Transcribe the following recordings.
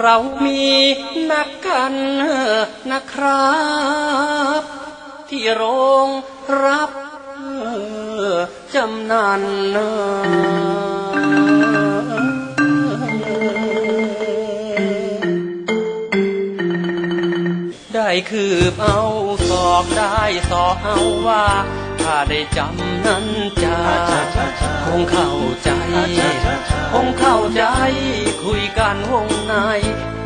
เรามีนักกันนะครับ ที่โรงรับจำนันได้คืบเอาสอบได้สอบเอาว่าถ้าได้จำนั้นจะคงเข้าใจ คงเข้าใจคุยกันวงใน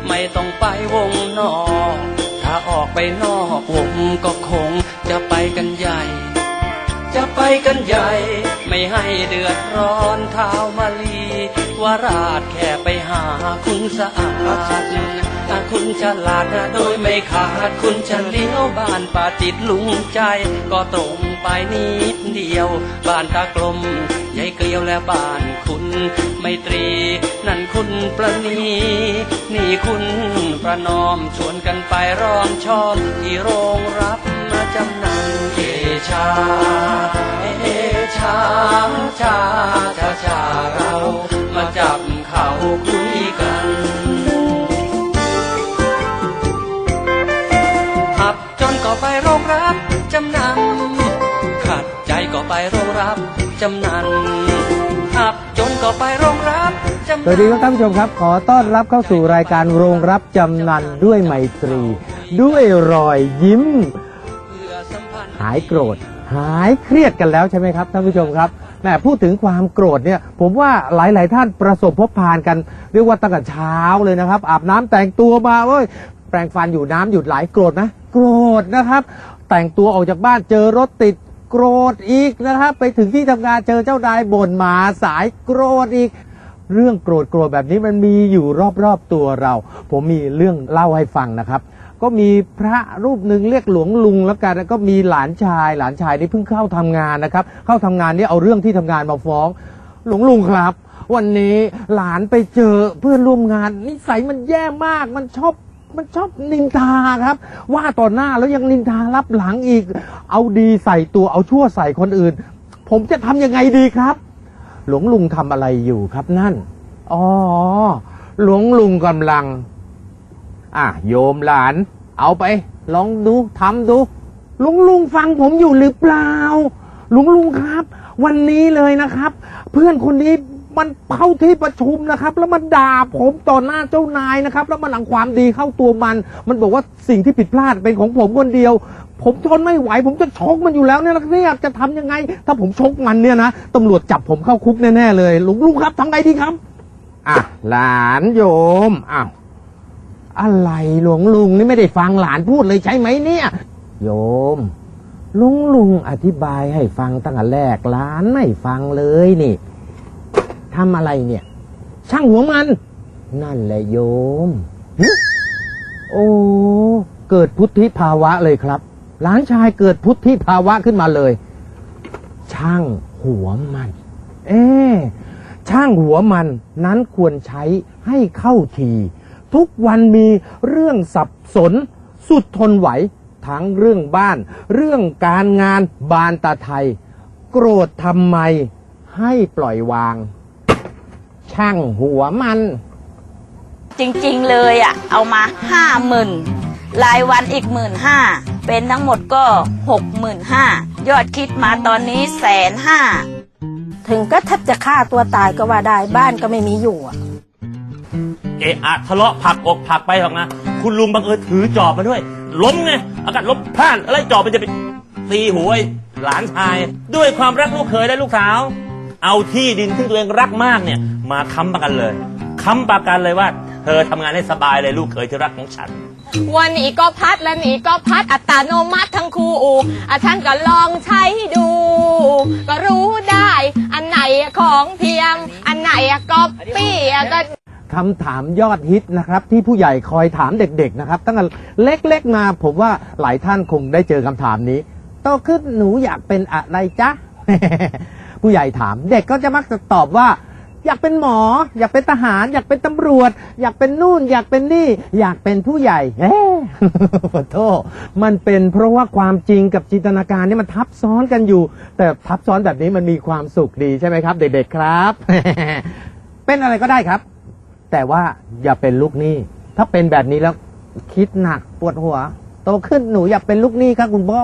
ไม่ต้องไปวงนอก ถ้าออกไปนอกวงก็คงจะไปกันใหญ่ จะไปกันใหญ่ ไม่ให้เดือดร้อนเท้ามา ราชแค่ไปหาคุณสะอาดคุณฉลาดโดยไม่ขาดคุณจะเลี้ยวบ้านป่าจิตลุงใจ ก็ตรงไปนิดเดียว บ้านตากลมยายเกลียวและบ้านคุณไม่ตรี นั่นคุณประนีนี่คุณประนอมชวนกันไปร้อมชอมที่โรงรับ จำนันขับจนก็ไปโรงรับจำสวัสดีครับท่านผู้ชมครับ ขอต้อนรับเข้าสู่รายการโรงรับจำนันด้วยไมตรี ด้วยรอยยิ้ม เพื่อสัมพันธ์หายโกรธ หายเครียดกันแล้วใช่ไหมครับท่านผู้ชมครับแหมพูดถึงความโกรธเนี่ย ผมว่าหลาย ๆ ท่านประสบพบผ่านกัน เรียกว่าตั้งแต่เช้าเลยนะครับ อาบน้ำแต่งตัวมาเว้ยแปรงฟันอยู่น้ำหยุดไหลโกรธนะโกรธนะครับ แต่งตัวออกจากบ้านเจอรถติด โกรธอีกนะครับ ไปถึงที่ทำงานเจอเจ้านายบ่นหมาสายโกรธอีก เรื่องโกรธโกรธแบบนี้มันมีอยู่รอบๆตัวเรา ผมมีเรื่องเล่าให้ฟังนะครับ ก็มีพระรูปหนึ่งเรียกหลวงลุงแล้วกันแล้วก็มีหลานชาย หลานชายนี่เพิ่งเข้าทำงานนะครับ เข้าทำงานนี่เอาเรื่องที่ทำงานมาฟ้อง หลวงลุงครับ วันนี้หลานไปเจอเพื่อนร่วมงานนิสัยมันแย่มากมันชอบ มันชอบนินทาครับ ว่าต่อหน้าแล้วยังนินทารับหลังอีก เอาดีใส่ตัวเอาชั่วใส่คนอื่น ผมจะทำยังไงดีครับ หลวงลุงทำอะไรอยู่ครับนั่นอ๋อหลวงลุงกำลัง อะโยมหลาน เอาไป ลองดูทำดูลุงลุงฟังผมอยู่หรือเปล่าหลุงลุงครับ วันนี้เลยนะครับ เพื่อนคนนี้ มันเข้าที่ประชุมนะครับ แล้วมันด่าผมต่อหน้าเจ้านายนะครับ แล้วมันหลังความดีเข้าตัวมัน มันบอกว่าสิ่งที่ผิดพลาดเป็นของผมคนเดียว ผมทนไม่ไหว ผมจะชกมันอยู่แล้วเนี่ยนะเนี่ยจะทำยังไง ถ้าผมชกมันเนี่ยนะตำรวจจับผมเข้าคุกแน่ๆเลยลุงลุงครับทำไงดีครับอะหลานโยมอ้าวอะไรหลวงลุงนี่ไม่ได้ฟังหลานพูดเลยใช่ไหมเนี่ย โยมลุงลุงอธิบายให้ฟังตั้งแต่แรกหลานไม่ฟังเลยนี่ ทำอะไรเนี่ย ช่างหัวมัน นั่นแหละโยม โอ้ เกิดพุทธิภาวะเลยครับ หลานชายเกิดพุทธิภาวะขึ้นมาเลย ช่างหัวมัน เอ๊ช่างหัวมันนั้นควรใช้ให้เข้าที ทุกวันมีเรื่องสับสน สุดทนไหว ทั้งเรื่องบ้าน เรื่องการงานบานตาไทย โกรธทำไมให้ปล่อยวาง ช่างหัวมัน จริงๆเลยอะ เอามาห้าหมื่นรายวันอีกหมื่นห้าเป็นทั้งหมดก็หกหมื่นห้ายอดคิดมาตอนนี้แสนห้าถึงก็แทบจะฆ่าตัวตายก็ว่าได้บ้านก็ไม่มีอยู่อะเอะอะทะเลาะผลักอกผลักไปหรอกนะคุณลุงบังเอิญถือจอบมาด้วย ล้มไงอากาศล้มพลาดอะไรจอบมันจะไปตีหัวไอ้หลานชาย ด้วยความรักลูกเขยและลูกสาว เอาที่ดินที่ตัวเองรักมากเนี่ยมาค้ำประกันเลยค้ำประกันเลยว่า เธอทำงานให้สบายเลยลูกเขยที่รักของฉัน วันนี้ก็พัดและนี้ก็พัดอัตโนมัติทั้งคู่อาฉันก็ลองใช้ดู ก็รู้ได้ อันไหนของเทียม อันไหนก๊อปปี้ก็ คำถามยอดฮิตนะครับ ที่ผู้ใหญ่คอยถามเด็กๆนะครับตั้งแต่เล็กๆมาผมว่าหลายท่านคงได้เจอคำถามนี้ โตขึ้นหนูอยากเป็นอะไรจ๊ะ ผู้ใหญ่ถาม เด็กก็จะมักจะตอบว่า อยากเป็นหมอ อยากเป็นทหาร อยากเป็นตำรวจ อยากเป็นนู่น อยากเป็นนี่ อยากเป็นผู้ใหญ่เอ๊ะขอโทษมันเป็นเพราะว่าความจริงกับจินตนาการนี่มันทับซ้อนกันอยู่ แต่ทับซ้อนแบบนี้มันมีความสุขดีใช่ไหมครับ เด็กๆครับ เป็นอะไรก็ได้ครับ แต่ว่าอย่าเป็นลูกหนี้ถ้าเป็นแบบนี้แล้วคิดหนักปวดหัว โตขึ้นหนูอย่าเป็นลูกหนี้ครับคุณพ่อ